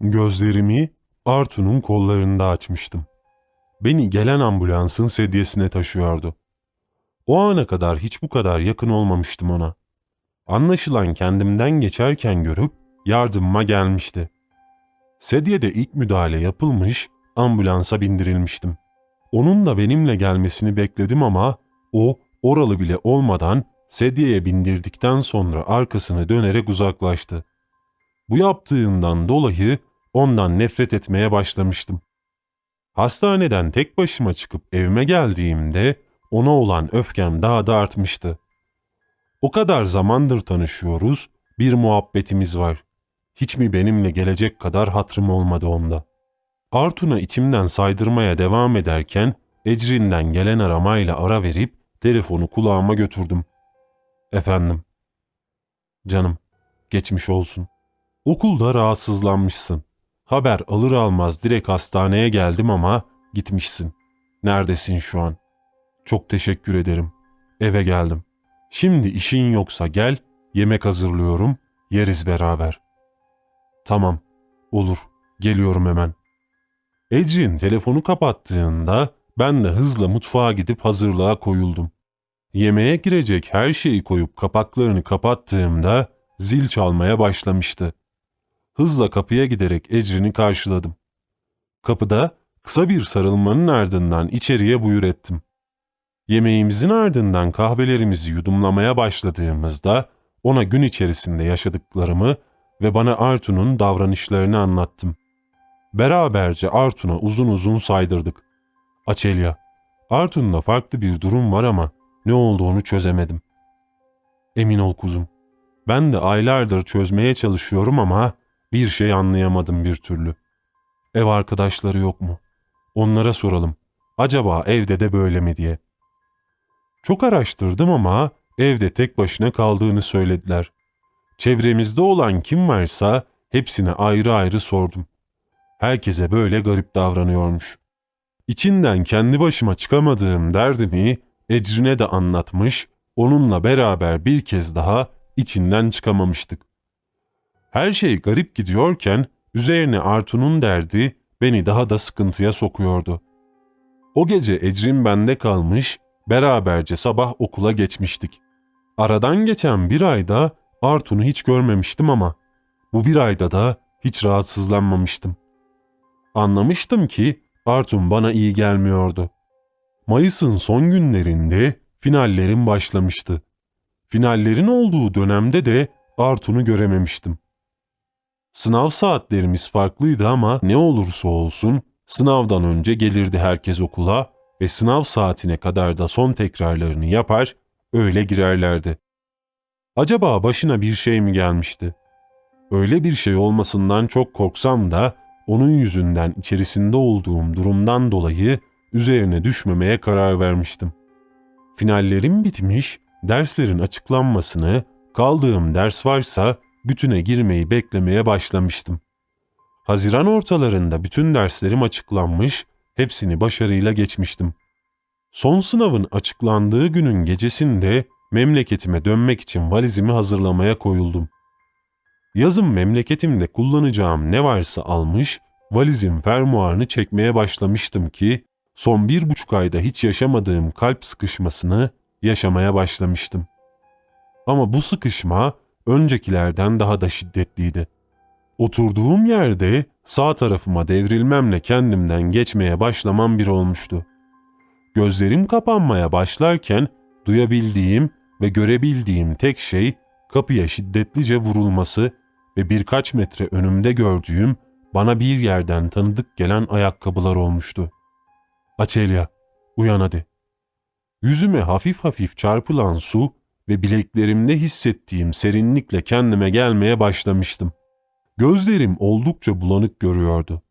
Gözlerimi Artu'nun kollarında açmıştım. Beni gelen ambulansın sedyesine taşıyordu. O ana kadar hiç bu kadar yakın olmamıştım ona. Anlaşılan kendimden geçerken görüp yardımıma gelmişti. Sedyede ilk müdahale yapılmış, ambulansa bindirilmiştim. Onun da benimle gelmesini bekledim ama o oralı bile olmadan sedyeye bindirdikten sonra arkasını dönerek uzaklaştı. Bu yaptığından dolayı ondan nefret etmeye başlamıştım. Hastaneden tek başıma çıkıp evime geldiğimde ona olan öfkem daha da artmıştı. O kadar zamandır tanışıyoruz, bir muhabbetimiz var. Hiç mi benimle gelecek kadar hatrım olmadı onda? Artun'a içimden saydırmaya devam ederken Ecrin'den gelen aramayla ara verip telefonu kulağıma götürdüm. Efendim. Canım, geçmiş olsun. Okulda rahatsızlanmışsın. Haber alır almaz direkt hastaneye geldim ama gitmişsin. Neredesin şu an? Çok teşekkür ederim. Eve geldim. Şimdi işin yoksa gel, yemek hazırlıyorum, yeriz beraber. Tamam, olur. Geliyorum hemen. Ecrin telefonu kapattığında ben de hızla mutfağa gidip hazırlığa koyuldum. Yemeğe girecek her şeyi koyup kapaklarını kapattığımda zil çalmaya başlamıştı. Hızla kapıya giderek Ecrin'i karşıladım. Kapıda kısa bir sarılmanın ardından içeriye buyur ettim. Yemeğimizin ardından kahvelerimizi yudumlamaya başladığımızda ona gün içerisinde yaşadıklarımı ve bana Artun'un davranışlarını anlattım. Beraberce Artun'a uzun uzun saydırdık. Açelya, Artun'la farklı bir durum var ama ne olduğunu çözemedim. Emin ol kuzum, ben de aylardır çözmeye çalışıyorum ama bir şey anlayamadım bir türlü. Ev arkadaşları yok mu? Onlara soralım. Acaba evde de böyle mi diye. Çok araştırdım ama evde tek başına kaldığını söylediler. Çevremizde olan kim varsa hepsine ayrı ayrı sordum. Herkese böyle garip davranıyormuş. İçinden kendi başıma çıkamadığım derdimi Ecrin'e de anlatmış, onunla beraber bir kez daha içinden çıkamamıştık. Her şey garip gidiyorken üzerine Artu'nun derdi beni daha da sıkıntıya sokuyordu. O gece Ecrin bende kalmış, beraberce sabah okula geçmiştik. Aradan geçen bir ayda Artun'u hiç görmemiştim ama bu bir ayda da hiç rahatsızlanmamıştım. Anlamıştım ki Artun bana iyi gelmiyordu. Mayıs'ın son günlerinde finallerim başlamıştı. Finallerin olduğu dönemde de Artun'u görememiştim. Sınav saatlerimiz farklıydı ama ne olursa olsun sınavdan önce gelirdi herkes okula ve sınav saatine kadar da son tekrarlarını yapar, öyle girerlerdi. Acaba başına bir şey mi gelmişti? Öyle bir şey olmasından çok korksam da onun yüzünden içerisinde olduğum durumdan dolayı üzerine düşmemeye karar vermiştim. Finallerim bitmiş, derslerin açıklanmasını, kaldığım ders varsa bütüne girmeyi beklemeye başlamıştım. Haziran ortalarında bütün derslerim açıklanmış, hepsini başarıyla geçmiştim. Son sınavın açıklandığı günün gecesinde memleketime dönmek için valizimi hazırlamaya koyuldum. Yazın memleketimde kullanacağım ne varsa almış, valizin fermuarını çekmeye başlamıştım ki, son bir buçuk ayda hiç yaşamadığım kalp sıkışmasını yaşamaya başlamıştım. Ama bu sıkışma öncekilerden daha da şiddetliydi. Oturduğum yerde sağ tarafıma devrilmemle kendimden geçmeye başlamam bir olmuştu. Gözlerim kapanmaya başlarken duyabildiğim ve görebildiğim tek şey kapıya şiddetlice vurulması ve birkaç metre önümde gördüğüm bana bir yerden tanıdık gelen ayakkabılar olmuştu. Açelya, uyan hadi. Yüzüme hafif hafif çarpılan su ve bileklerimde hissettiğim serinlikle kendime gelmeye başlamıştım. Gözlerim oldukça bulanık görüyordu.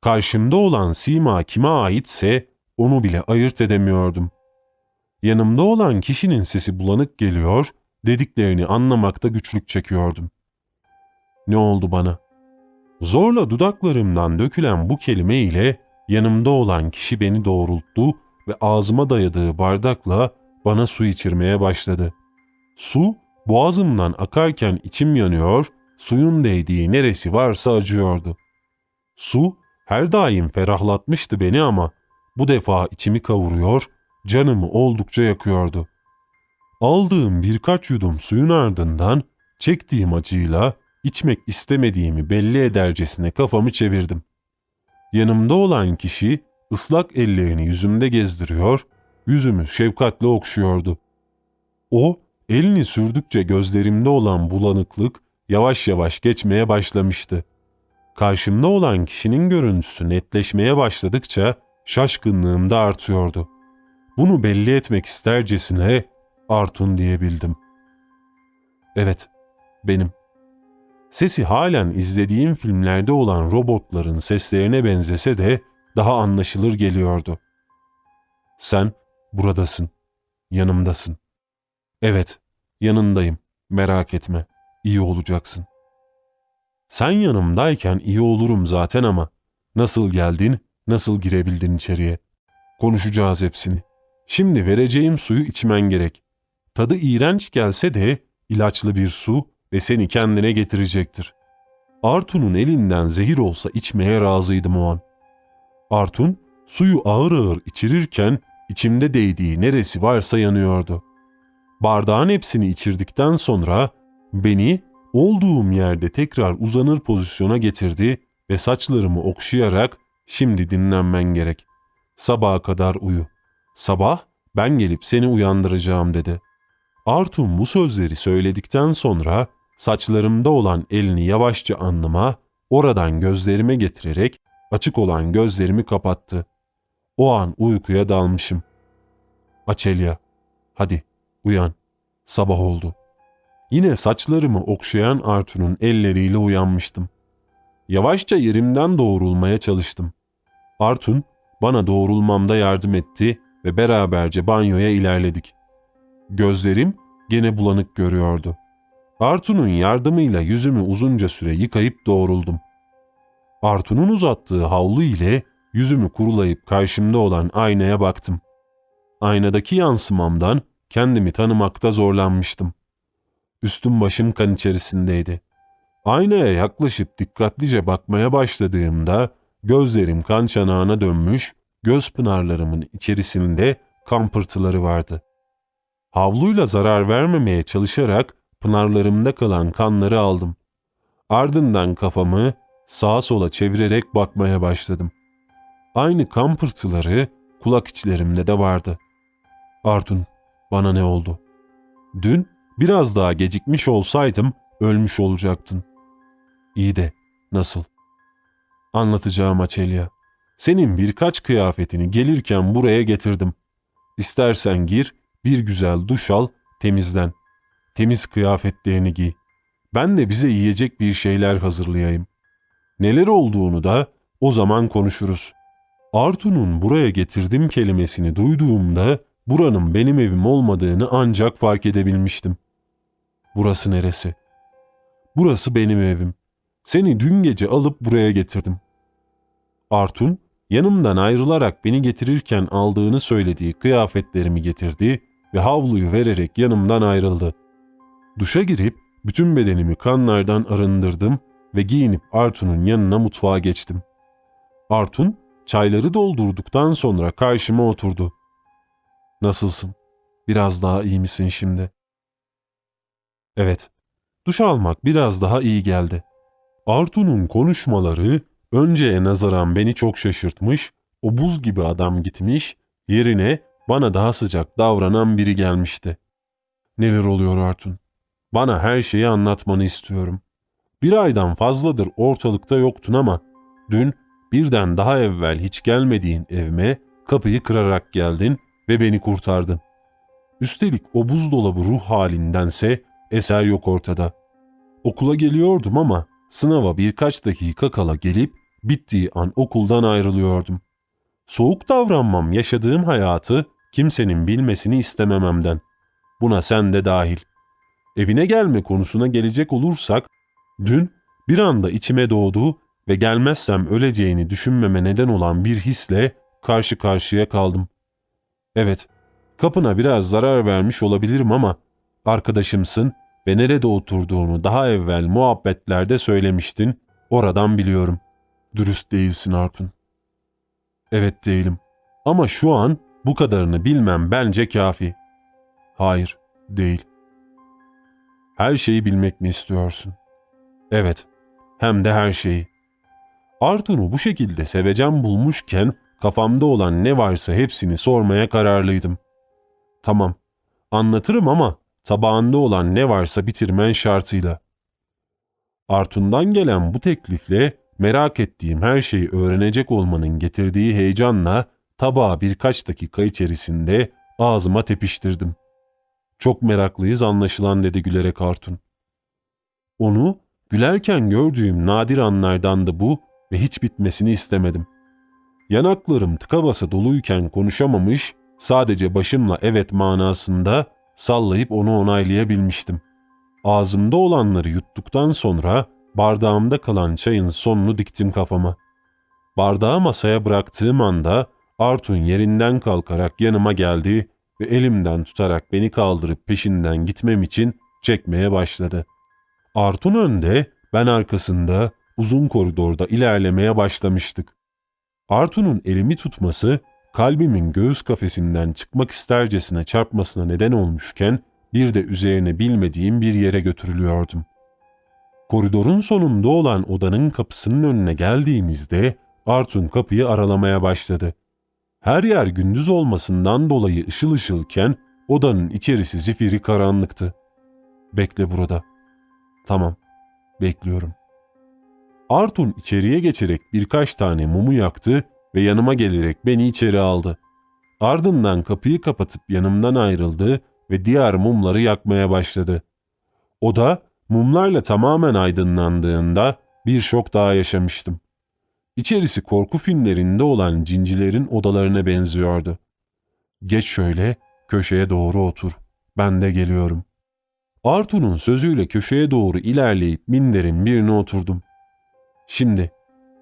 Karşımda olan sima kime aitse onu bile ayırt edemiyordum. Yanımda olan kişinin sesi bulanık geliyor, dediklerini anlamakta güçlük çekiyordum. Ne oldu bana? Zorla dudaklarımdan dökülen bu kelime ile yanımda olan kişi beni doğrulttu ve ağzıma dayadığı bardakla bana su içirmeye başladı. Su boğazımdan akarken içim yanıyor, suyun değdiği neresi varsa acıyordu. Su her daim ferahlatmıştı beni ama bu defa içimi kavuruyor, canımı oldukça yakıyordu. Aldığım birkaç yudum suyun ardından çektiğim acıyla içmek istemediğimi belli edercesine kafamı çevirdim. Yanımda olan kişi ıslak ellerini yüzümde gezdiriyor, yüzümü şefkatle okşuyordu. O, elini sürdükçe gözlerimde olan bulanıklık yavaş yavaş geçmeye başlamıştı. Karşımda olan kişinin görüntüsü netleşmeye başladıkça şaşkınlığım da artıyordu. Bunu belli etmek istercesine Artun diyebildim. Evet, benim. Sesi halen izlediğim filmlerde olan robotların seslerine benzese de daha anlaşılır geliyordu. Sen buradasın, yanımdasın. Evet, yanındayım, merak etme, iyi olacaksın. Sen yanımdayken iyi olurum zaten ama nasıl geldin, nasıl girebildin içeriye? Konuşacağız hepsini. Şimdi vereceğim suyu içmen gerek. Tadı iğrenç gelse de ilaçlı bir su ve seni kendine getirecektir. Artun'un elinden zehir olsa içmeye razıydım o an. Artun suyu ağır ağır içirirken içimde değdiği neresi varsa yanıyordu. Bardağın hepsini içirdikten sonra beni olduğum yerde tekrar uzanır pozisyona getirdi ve saçlarımı okşayarak şimdi dinlenmen gerek. Sabaha kadar uyu. Sabah ben gelip seni uyandıracağım dedi. Artun bu sözleri söyledikten sonra saçlarımda olan elini yavaşça alnıma, oradan gözlerime getirerek açık olan gözlerimi kapattı. O an uykuya dalmışım. Açelya, hadi uyan. Sabah oldu. Yine saçlarımı okşayan Artun'un elleriyle uyanmıştım. Yavaşça yerimden doğrulmaya çalıştım. Artun bana doğrulmamda yardım etti ve beraberce banyoya ilerledik. Gözlerim gene bulanık görüyordu. Artun'un yardımıyla yüzümü uzunca süre yıkayıp doğruldum. Artun'un uzattığı havlu ile yüzümü kurulayıp karşımda olan aynaya baktım. Aynadaki yansımamdan kendimi tanımakta zorlanmıştım. Üstüm başım kan içerisindeydi. Aynaya yaklaşıp dikkatlice bakmaya başladığımda gözlerim kan çanağına dönmüş, göz pınarlarımın içerisinde kan pırtıları vardı. Havluyla zarar vermemeye çalışarak pınarlarımda kalan kanları aldım. Ardından kafamı sağa sola çevirerek bakmaya başladım. Aynı kan pırtıları kulak içlerimde de vardı. Artun, bana ne oldu? Dün biraz daha gecikmiş olsaydım ölmüş olacaktın. İyi de nasıl? Anlatacağım Açelya. Senin birkaç kıyafetini gelirken buraya getirdim. İstersen gir, bir güzel duş al, temizlen. Temiz kıyafetlerini giy. Ben de bize yiyecek bir şeyler hazırlayayım. Neler olduğunu da o zaman konuşuruz. Artu'nun buraya getirdim kelimesini duyduğumda buranın benim evim olmadığını ancak fark edebilmiştim. Burası neresi? Burası benim evim. Seni dün gece alıp buraya getirdim. Artun, yanımdan ayrılarak beni getirirken aldığını söylediği kıyafetlerimi getirdi ve havluyu vererek yanımdan ayrıldı. Duşa girip bütün bedenimi kanlardan arındırdım ve giyinip Artun'un yanına mutfağa geçtim. Artun, çayları doldurduktan sonra karşıma oturdu. Nasılsın? Biraz daha iyi misin şimdi? Evet, duş almak biraz daha iyi geldi. Artun'un konuşmaları önceye nazaran beni çok şaşırtmış, o buz gibi adam gitmiş, yerine bana daha sıcak davranan biri gelmişti. Neler oluyor Artun? Bana her şeyi anlatmanı istiyorum. Bir aydan fazladır ortalıkta yoktun ama dün birden daha evvel hiç gelmediğin evime kapıyı kırarak geldin ve beni kurtardın. Üstelik o buzdolabı ruh halindense eser yok ortada. Okula geliyordum ama sınava birkaç dakika kala gelip bittiği an okuldan ayrılıyordum. Soğuk davranmam yaşadığım hayatı kimsenin bilmesini istemememden. Buna sen de dahil. Evine gelme konusuna gelecek olursak, dün bir anda içime doğdu ve gelmezsem öleceğini düşünmeme neden olan bir hisle karşı karşıya kaldım. Evet, kapına biraz zarar vermiş olabilirim ama arkadaşımsın ve nerede oturduğunu daha evvel muhabbetlerde söylemiştin, oradan biliyorum. Dürüst değilsin Artun. Evet değilim. Ama şu an bu kadarını bilmem bence kafi. Hayır, değil. Her şeyi bilmek mi istiyorsun? Evet, hem de her şeyi. Artun'u bu şekilde sevecen bulmuşken kafamda olan ne varsa hepsini sormaya kararlıydım. Tamam, anlatırım ama tabağında olan ne varsa bitirmen şartıyla. Artun'dan gelen bu teklifle merak ettiğim her şeyi öğrenecek olmanın getirdiği heyecanla tabağı birkaç dakika içerisinde ağzıma tepiştirdim. Çok meraklıyız anlaşılan dedi gülerek Artun. Onu gülerken gördüğüm nadir anlardan da bu ve hiç bitmesini istemedim. Yanaklarım tıka basa doluyken konuşamamış, sadece başımla evet manasında sallayıp onu onaylayabilmiştim. Ağzımda olanları yuttuktan sonra bardağımda kalan çayın sonunu diktim kafama. Bardağı masaya bıraktığım anda Artun yerinden kalkarak yanıma geldi ve elimden tutarak beni kaldırıp peşinden gitmem için çekmeye başladı. Artun önde, ben arkasında uzun koridorda ilerlemeye başlamıştık. Artun'un elimi tutması kalbimin göğüs kafesinden çıkmak istercesine çarpmasına neden olmuşken bir de üzerine bilmediğim bir yere götürülüyordum. Koridorun sonunda olan odanın kapısının önüne geldiğimizde Artun kapıyı aralamaya başladı. Her yer gündüz olmasından dolayı ışıl ışılken odanın içerisi zifiri karanlıktı. Bekle burada. Tamam, bekliyorum. Artun içeriye geçerek birkaç tane mumu yaktı ve yanıma gelerek beni içeri aldı. Ardından kapıyı kapatıp yanımdan ayrıldı ve diğer mumları yakmaya başladı. Oda mumlarla tamamen aydınlandığında bir şok daha yaşamıştım. İçerisi korku filmlerinde olan cincilerin odalarına benziyordu. Geç şöyle, köşeye doğru otur. Ben de geliyorum. Artu'nun sözüyle köşeye doğru ilerleyip minderin birine oturdum. Şimdi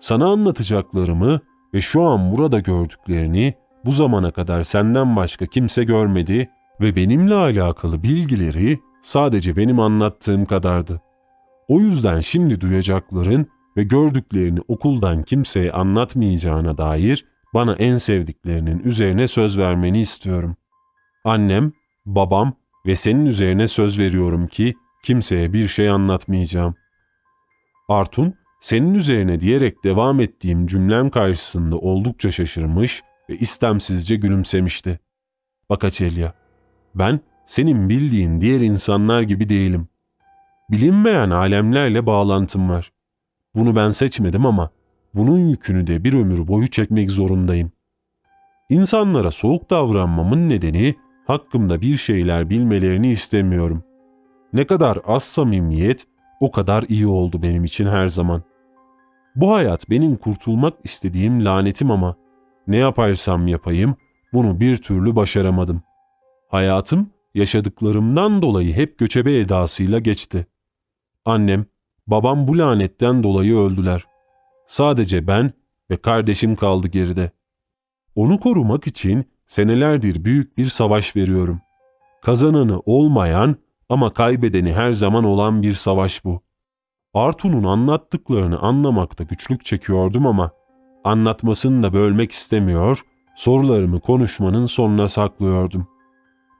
sana anlatacaklarımı ve şu an burada gördüklerini bu zamana kadar senden başka kimse görmedi ve benimle alakalı bilgileri sadece benim anlattığım kadardı. O yüzden şimdi duyacakların ve gördüklerini okuldan kimseye anlatmayacağına dair bana en sevdiklerinin üzerine söz vermeni istiyorum. Annem, babam ve senin üzerine söz veriyorum ki kimseye bir şey anlatmayacağım. Artun, senin üzerine diyerek devam ettiğim cümlem karşısında oldukça şaşırmış ve istemsizce gülümsemişti. Bak Açelya, ben senin bildiğin diğer insanlar gibi değilim. Bilinmeyen alemlerle bağlantım var. Bunu ben seçmedim ama bunun yükünü de bir ömür boyu çekmek zorundayım. İnsanlara soğuk davranmamın nedeni hakkımda bir şeyler bilmelerini istemiyorum. Ne kadar az samimiyet o kadar iyi oldu benim için her zaman. Bu hayat benim kurtulmak istediğim lanetim ama ne yaparsam yapayım bunu bir türlü başaramadım. Hayatım yaşadıklarımdan dolayı hep göçebe edasıyla geçti. Annem, babam bu lanetten dolayı öldüler. Sadece ben ve kardeşim kaldı geride. Onu korumak için senelerdir büyük bir savaş veriyorum. Kazananı olmayan ama kaybedeni her zaman olan bir savaş bu. Artu'nun anlattıklarını anlamakta güçlük çekiyordum ama anlatmasını da bölmek istemiyor, sorularımı konuşmanın sonuna saklıyordum.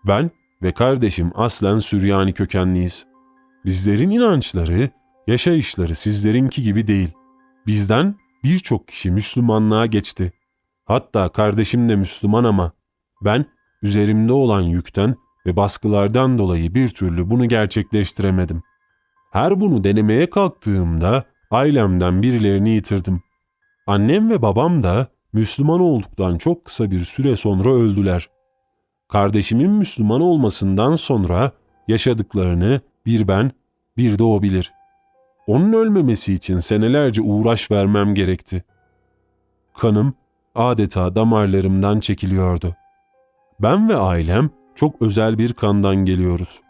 Ben ve kardeşim aslen Süryani kökenliyiz. Bizlerin inançları, yaşayışları sizlerinki gibi değil. Bizden birçok kişi Müslümanlığa geçti. Hatta kardeşim de Müslüman ama ben üzerimde olan yükten ve baskılardan dolayı bir türlü bunu gerçekleştiremedim. Her bunu denemeye kalktığımda ailemden birilerini yitirdim. Annem ve babam da Müslüman olduktan çok kısa bir süre sonra öldüler. Kardeşimin Müslüman olmasından sonra yaşadıklarını bir ben, bir de o bilir. Onun ölmemesi için senelerce uğraş vermem gerekti. Kanım adeta damarlarımdan çekiliyordu. Ben ve ailem çok özel bir kandan geliyoruz.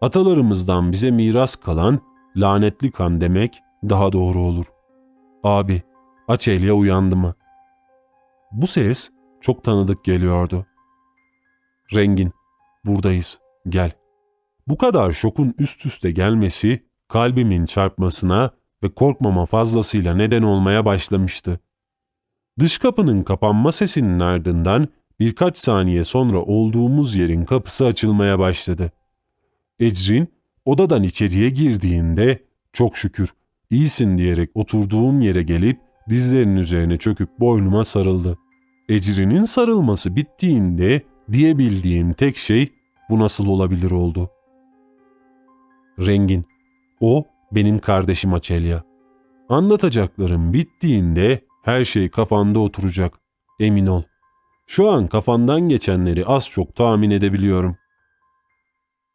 Atalarımızdan bize miras kalan lanetli kan demek daha doğru olur. Abi, Açelya uyandı mı? Bu ses çok tanıdık geliyordu. Rengin, buradayız, gel. Bu kadar şokun üst üste gelmesi kalbimin çarpmasına ve korkmama fazlasıyla neden olmaya başlamıştı. Dış kapının kapanma sesinin ardından birkaç saniye sonra olduğumuz yerin kapısı açılmaya başladı. Ecrin odadan içeriye girdiğinde çok şükür iyisin diyerek oturduğum yere gelip dizlerinin üzerine çöküp boynuma sarıldı. Ecrin'in sarılması bittiğinde diyebildiğim tek şey bu nasıl olabilir oldu. Rengin, o benim kardeşim Açelya. Anlatacaklarım bittiğinde her şey kafanda oturacak. Emin ol. Şu an kafandan geçenleri az çok tahmin edebiliyorum.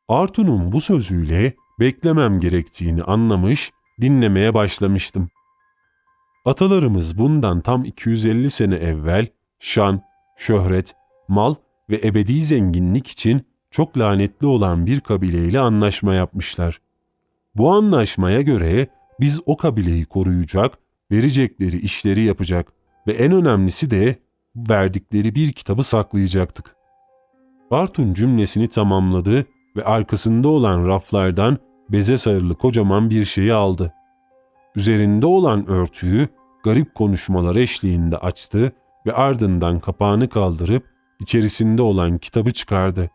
Artu'nun bu sözüyle beklemem gerektiğini anlamış, dinlemeye başlamıştım. Atalarımız bundan tam 250 sene evvel şan, şöhret, mal ve ebedi zenginlik için çok lanetli olan bir kabileyle anlaşma yapmışlar. Bu anlaşmaya göre biz o kabileyi koruyacak, verecekleri işleri yapacak ve en önemlisi de verdikleri bir kitabı saklayacaktık. Bartun cümlesini tamamladı ve arkasında olan raflardan beze sarılı kocaman bir şeyi aldı. Üzerinde olan örtüyü garip konuşmalar eşliğinde açtı ve ardından kapağını kaldırıp içerisinde olan kitabı çıkardı.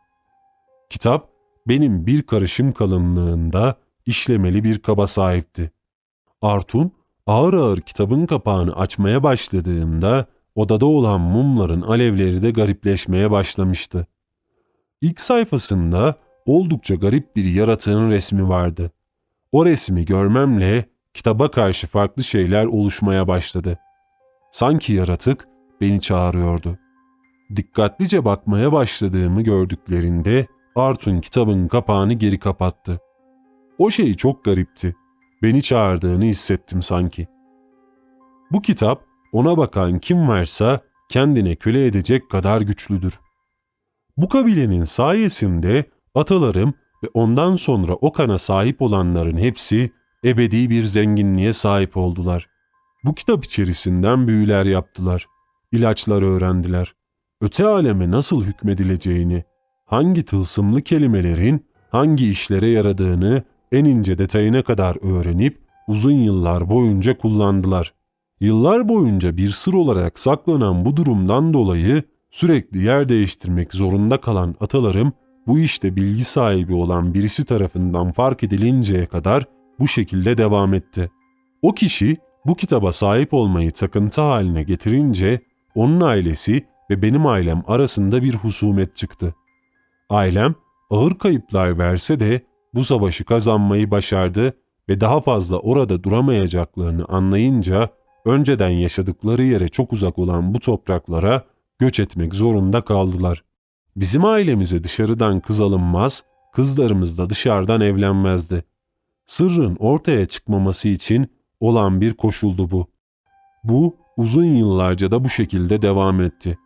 Kitap benim bir karışım kalınlığında işlemeli bir kaba sahipti. Artun ağır ağır kitabın kapağını açmaya başladığında odada olan mumların alevleri de garipleşmeye başlamıştı. İlk sayfasında oldukça garip bir yaratığın resmi vardı. O resmi görmemle kitaba karşı farklı şeyler oluşmaya başladı. Sanki yaratık beni çağırıyordu. Dikkatlice bakmaya başladığımı gördüklerinde Artun kitabın kapağını geri kapattı. O şey çok garipti. Beni çağırdığını hissettim sanki. Bu kitap ona bakan kim varsa kendine köle edecek kadar güçlüdür. Bu kabilenin sayesinde atalarım ve ondan sonra o kana sahip olanların hepsi ebedi bir zenginliğe sahip oldular. Bu kitap içerisinden büyüler yaptılar, ilaçlar öğrendiler. Öte aleme nasıl hükmedileceğini, hangi tılsımlı kelimelerin hangi işlere yaradığını en ince detayına kadar öğrenip uzun yıllar boyunca kullandılar. Yıllar boyunca bir sır olarak saklanan bu durumdan dolayı sürekli yer değiştirmek zorunda kalan atalarım bu işte bilgi sahibi olan birisi tarafından fark edilinceye kadar bu şekilde devam etti. O kişi bu kitaba sahip olmayı takıntı haline getirince onun ailesi ve benim ailem arasında bir husumet çıktı. Ailem ağır kayıplar verse de bu savaşı kazanmayı başardı ve daha fazla orada duramayacaklarını anlayınca önceden yaşadıkları yere çok uzak olan bu topraklara göç etmek zorunda kaldılar. Bizim ailemize dışarıdan kız alınmaz, kızlarımız da dışarıdan evlenmezdi. Sırrın ortaya çıkmaması için olan bir koşuldu bu. Bu uzun yıllarca da bu şekilde devam etti.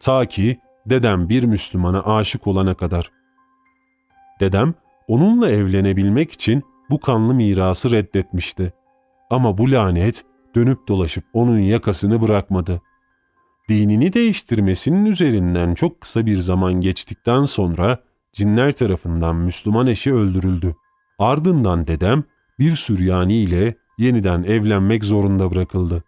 Ta ki dedem bir Müslümana aşık olana kadar. Dedem onunla evlenebilmek için bu kanlı mirası reddetmişti. Ama bu lanet dönüp dolaşıp onun yakasını bırakmadı. Dinini değiştirmesinin üzerinden çok kısa bir zaman geçtikten sonra cinler tarafından Müslüman eşi öldürüldü. Ardından dedem bir Süryani ile yeniden evlenmek zorunda bırakıldı.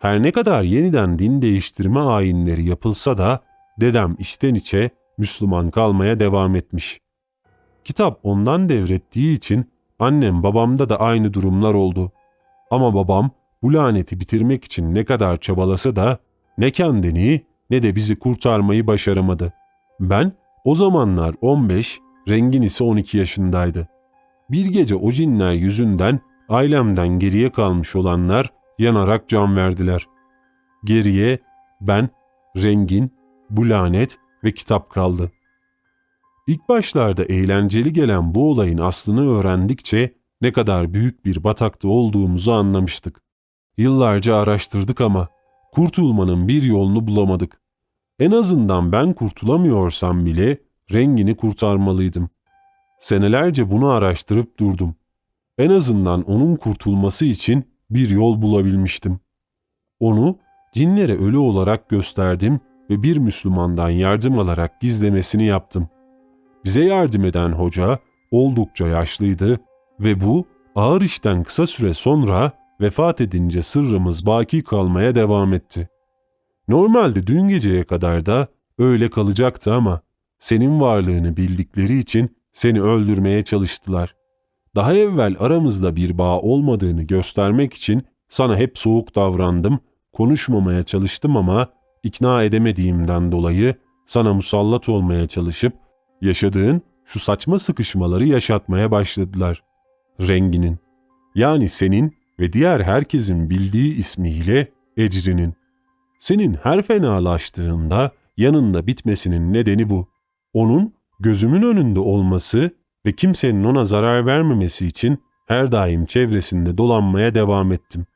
Her ne kadar yeniden din değiştirme ayinleri yapılsa da dedem içten içe Müslüman kalmaya devam etmiş. Kitap ondan devrettiği için annem babamda da aynı durumlar oldu. Ama babam bu laneti bitirmek için ne kadar çabalasa da ne kendini ne de bizi kurtarmayı başaramadı. Ben o zamanlar 15, rengin ise 12 yaşındaydı. Bir gece o cinler yüzünden ailemden geriye kalmış olanlar yanarak can verdiler. Geriye ben, rengin, bu lanet ve kitap kaldı. İlk başlarda eğlenceli gelen bu olayın aslını öğrendikçe ne kadar büyük bir batakta olduğumuzu anlamıştık. Yıllarca araştırdık ama kurtulmanın bir yolunu bulamadık. En azından ben kurtulamıyorsam bile rengini kurtarmalıydım. Senelerce bunu araştırıp durdum. En azından onun kurtulması için bir yol bulabilmiştim. Onu cinlere ölü olarak gösterdim ve bir Müslümandan yardım alarak gizlemesini yaptım. Bize yardım eden hoca oldukça yaşlıydı ve bu Ağır işten kısa süre sonra vefat edince sırrımız baki kalmaya devam etti. Normalde dün geceye kadar da öyle kalacaktı ama senin varlığını bildikleri için seni öldürmeye çalıştılar. Daha evvel aramızda bir bağ olmadığını göstermek için sana hep soğuk davrandım, konuşmamaya çalıştım ama ikna edemediğimden dolayı sana musallat olmaya çalışıp yaşadığın şu saçma sıkışmaları yaşatmaya başladılar. Renginin, yani senin ve diğer herkesin bildiği ismiyle Ecri'nin. Senin her fenalaştığında yanında bitmesinin nedeni bu. Onun gözümün önünde olması ve kimsenin ona zarar vermemesi için her daim çevresinde dolanmaya devam ettim.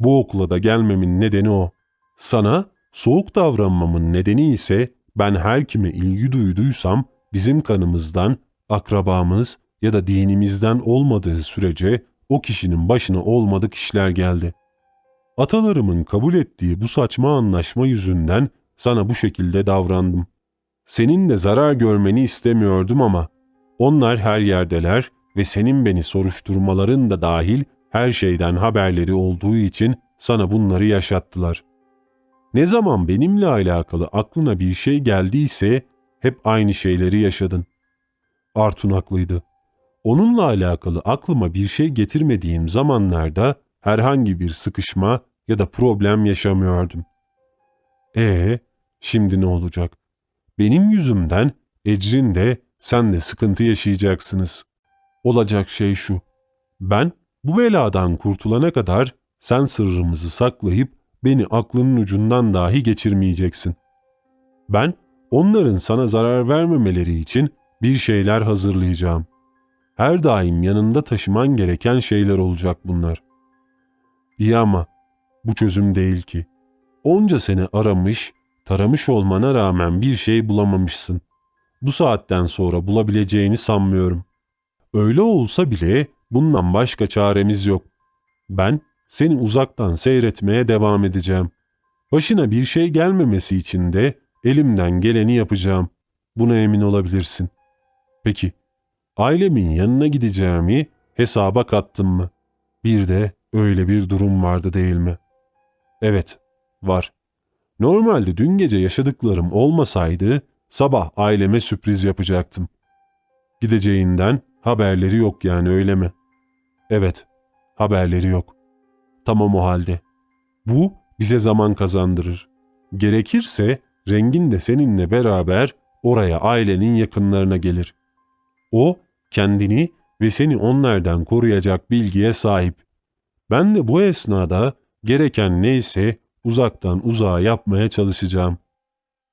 Bu okula da gelmemin nedeni o. Sana soğuk davranmamın nedeni ise ben her kime ilgi duyduysam bizim kanımızdan, akrabamız ya da dinimizden olmadığı sürece o kişinin başına olmadık işler geldi. Atalarımın kabul ettiği bu saçma anlaşma yüzünden sana bu şekilde davrandım. Senin de zarar görmeni istemiyordum ama onlar her yerdeler ve senin beni soruşturmaların da dahil her şeyden haberleri olduğu için sana bunları yaşattılar. Ne zaman benimle alakalı aklına bir şey geldiyse hep aynı şeyleri yaşadın. Artun haklıydı. Onunla alakalı aklıma bir şey getirmediğim zamanlarda herhangi bir sıkışma ya da problem yaşamıyordum. Ee, şimdi ne olacak? Benim yüzümden Ecrin de sen de sıkıntı yaşayacaksınız. Olacak şey şu. Ben bu beladan kurtulana kadar sen sırrımızı saklayıp beni aklının ucundan dahi geçirmeyeceksin. Ben onların sana zarar vermemeleri için bir şeyler hazırlayacağım. Her daim yanında taşıman gereken şeyler olacak bunlar. İyi ama bu çözüm değil ki. Onca sene aramış, taramış olmana rağmen bir şey bulamamışsın. Bu saatten sonra bulabileceğini sanmıyorum. Öyle olsa bile bundan başka çaremiz yok. Ben seni uzaktan seyretmeye devam edeceğim. Başına bir şey gelmemesi için de elimden geleni yapacağım. Buna emin olabilirsin. Peki, ailemin yanına gideceğimi hesaba kattım mı? Bir de öyle bir durum vardı değil mi? Evet, var. Normalde dün gece yaşadıklarım olmasaydı sabah aileme sürpriz yapacaktım. Gideceğinden haberleri yok yani öyle mi? Evet, haberleri yok. Tamam o halde. Bu bize zaman kazandırır. Gerekirse rengin de seninle beraber oraya ailenin yakınlarına gelir. O kendini ve seni onlardan koruyacak bilgiye sahip. Ben de bu esnada gereken neyse uzaktan uzağa yapmaya çalışacağım.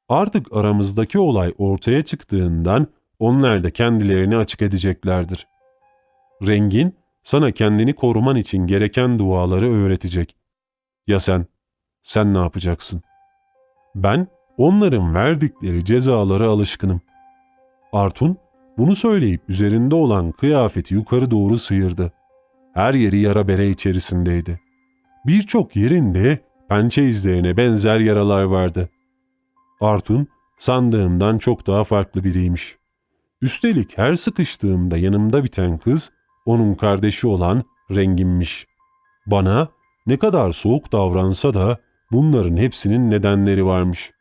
Artık aramızdaki olay ortaya çıktığından onlar da kendilerini açık edeceklerdir. Rengin sana kendini koruman için gereken duaları öğretecek. Ya sen? Sen ne yapacaksın? Ben onların verdikleri cezalara alışkınım. Artun bunu söyleyip üzerinde olan kıyafeti yukarı doğru sıyırdı. Her yeri yara bere içerisindeydi. Birçok yerinde pençe izlerine benzer yaralar vardı. Artun sandığımdan çok daha farklı biriymiş. Üstelik her sıkıştığımda yanımda biten kız onun kardeşi olan Rengimmiş. Bana ne kadar soğuk davransa da bunların hepsinin nedenleri varmış.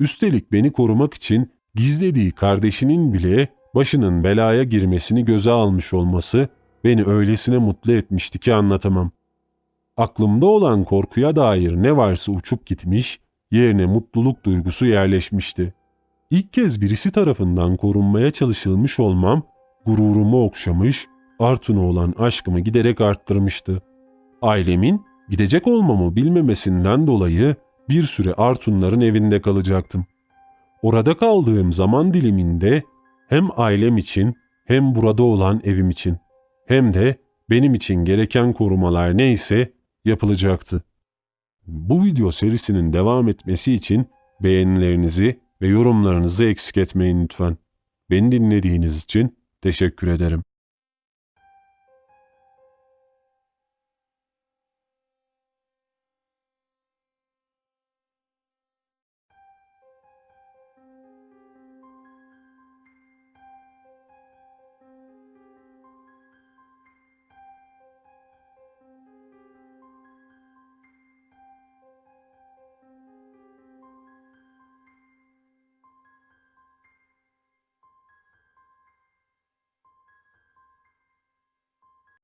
Üstelik beni korumak için gizlediği kardeşinin bile başının belaya girmesini göze almış olması beni öylesine mutlu etmişti ki anlatamam. Aklımda olan korkuya dair ne varsa uçup gitmiş, yerine mutluluk duygusu yerleşmişti. İlk kez birisi tarafından korunmaya çalışılmış olmam, gururumu okşamış, Artun'a olan aşkımı giderek arttırmıştı. Ailemin gidecek olmamı bilmemesinden dolayı bir süre Artunların evinde kalacaktım. Orada kaldığım zaman diliminde hem ailem için hem burada olan evim için hem de benim için gereken korumalar neyse yapılacaktı. Bu video serisinin devam etmesi için beğenilerinizi ve yorumlarınızı eksik etmeyin lütfen. Beni dinlediğiniz için teşekkür ederim.